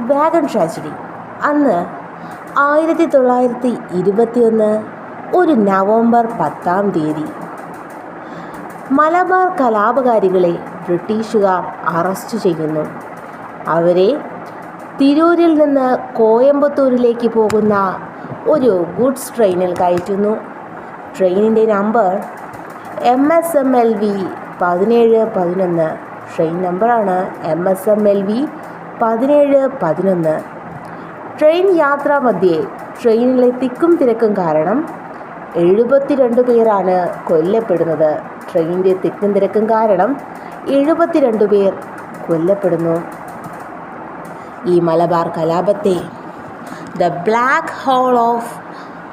Wagon tragedy അന്ന് ആയിരത്തി തൊള്ളായിരത്തി ഇരുപത്തിയൊന്ന് ഒരു നവംബർ പത്താം തീയതി. മലബാർ കലാപകാരികളെ ബ്രിട്ടീഷുകാർ അറസ്റ്റ് ചെയ്യുന്നു. അവരെ തിരൂരിൽ നിന്ന് കോയമ്പത്തൂരിലേക്ക് പോകുന്ന ഒരു ഗുഡ്സ് ട്രെയിനിൽ കയറ്റുന്നു. ട്രെയിനിന്റെ number M S M L V പതിനേഴ് പതിനൊന്ന്. ട്രെയിൻ നമ്പറാണ് M S M L V പതിനേഴ് പതിനൊന്ന്. ട്രെയിൻ യാത്രാ മധ്യേ ട്രെയിനിലെ തിക്കും തിരക്കും കാരണം എഴുപത്തിരണ്ട് പേരാണ് കൊല്ലപ്പെടുന്നത്. ട്രെയിനിന്റെ തിക്കും തിരക്കും കാരണം എഴുപത്തിരണ്ട് പേർ കൊല്ലപ്പെടുന്നു. ഈ മലബാർ കലാപത്തെ the black hole of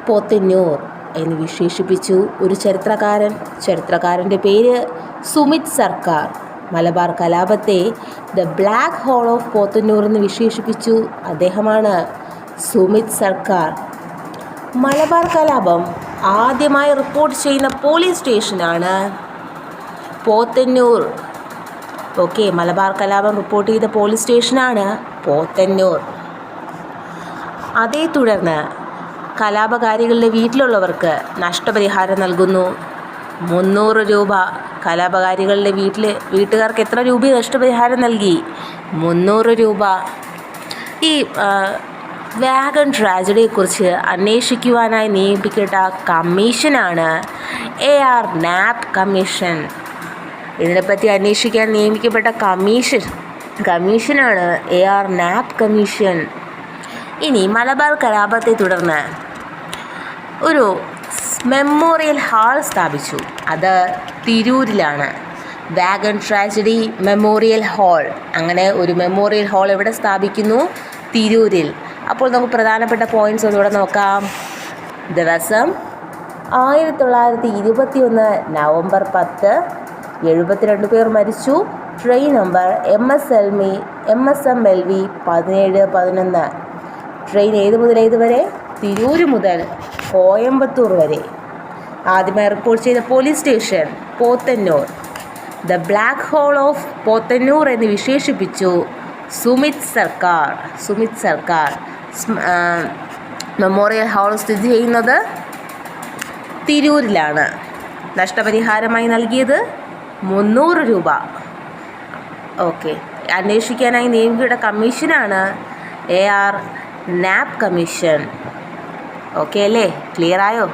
Pothanur എന്ന് വിശേഷിപ്പിച്ചു ഒരു ചരിത്രകാരൻ. ചരിത്രകാരന്റെ പേര് സുമിത് സർക്കാർ. മലബാർ കലാപത്തെ the black hole of Pothanur എന്ന് വിശേഷിപ്പിച്ചു അദ്ദേഹമാണ്. സുമിത് സർക്കാർ. മലബാർ കലാപം ആദ്യമായി റിപ്പോർട്ട് ചെയ്യുന്ന പോലീസ് സ്റ്റേഷനാണ് പോത്തന്നൂർ. ഓക്കെ മലബാർ കലാപം റിപ്പോർട്ട് ചെയ്ത പോലീസ് സ്റ്റേഷനാണ് പോത്തന്നൂർ. അതേ തുടർന്ന് കലാപകാരികളുടെ വീട്ടിലുള്ളവർക്ക് നഷ്ടപരിഹാരം നൽകുന്നു. മുന്നൂറ് രൂപ കലാപകാരികളുടെ വീട്ടിൽ വീട്ടുകാർക്ക് എത്ര രൂപ നഷ്ടപരിഹാരം നൽകി? മുന്നൂറ് രൂപ. ഈ വാഗൺ ട്രാജഡിയെക്കുറിച്ച് അന്വേഷിക്കുവാനായി നിയമിക്കപ്പെട്ട കമ്മീഷനാണ് എ ആർ നാപ്പ് കമ്മീഷൻ. ഇതിനെപ്പറ്റി അന്വേഷിക്കാൻ നിയമിക്കപ്പെട്ട കമ്മീഷൻ കമ്മീഷനാണ് എ ആർ നാപ്പ് കമ്മീഷൻ. ഇനി മലബാർ കലാപത്തെ തുടർന്ന് ഒരു മെമ്മോറിയൽ ഹാൾ സ്ഥാപിച്ചു. അത് തിരൂരിലാണ്. Wagon tragedy memorial hall. അങ്ങനെ ഒരു മെമ്മോറിയൽ ഹാൾ എവിടെ സ്ഥാപിക്കുന്നു? തിരൂരിൽ. അപ്പോൾ നമുക്ക് പ്രധാനപ്പെട്ട പോയിന്റ്സ് ഒന്നുകൂടെ നോക്കാം. ദിവസം ആയിരത്തി തൊള്ളായിരത്തി ഇരുപത്തി ഒന്ന് നവംബർ പത്ത് എഴുപത്തിരണ്ട് പേർ മരിച്ചു. Train number M S L മി M S M L V പതിനേഴ് പതിനൊന്ന്. ട്രെയിൻ ഏത് മുതൽ ഏത് വരെ തിരൂർ മുതൽ കോയമ്പത്തൂർ വരെ. ആദ്യമായി റിപ്പോർട്ട് ചെയ്ത police station Pothanur. The black hole of Pothanur എന്ന് വിശേഷിപ്പിച്ചു സുമിത് സർക്കാർ. സുമിത് സർക്കാർ. മെമ്മോറിയൽ ഹാൾ സ്ഥിതി ചെയ്യുന്നത് തിരൂരിലാണ്. നഷ്ടപരിഹാരമായി നൽകിയത് മുന്നൂറ് രൂപ. ഓക്കെ അന്വേഷിക്കാനായി നിയമിക്കപ്പെട്ട കമ്മീഷനാണ് A R Knapp commission okay അല്ലേ? ക്ലിയർ ആയോ?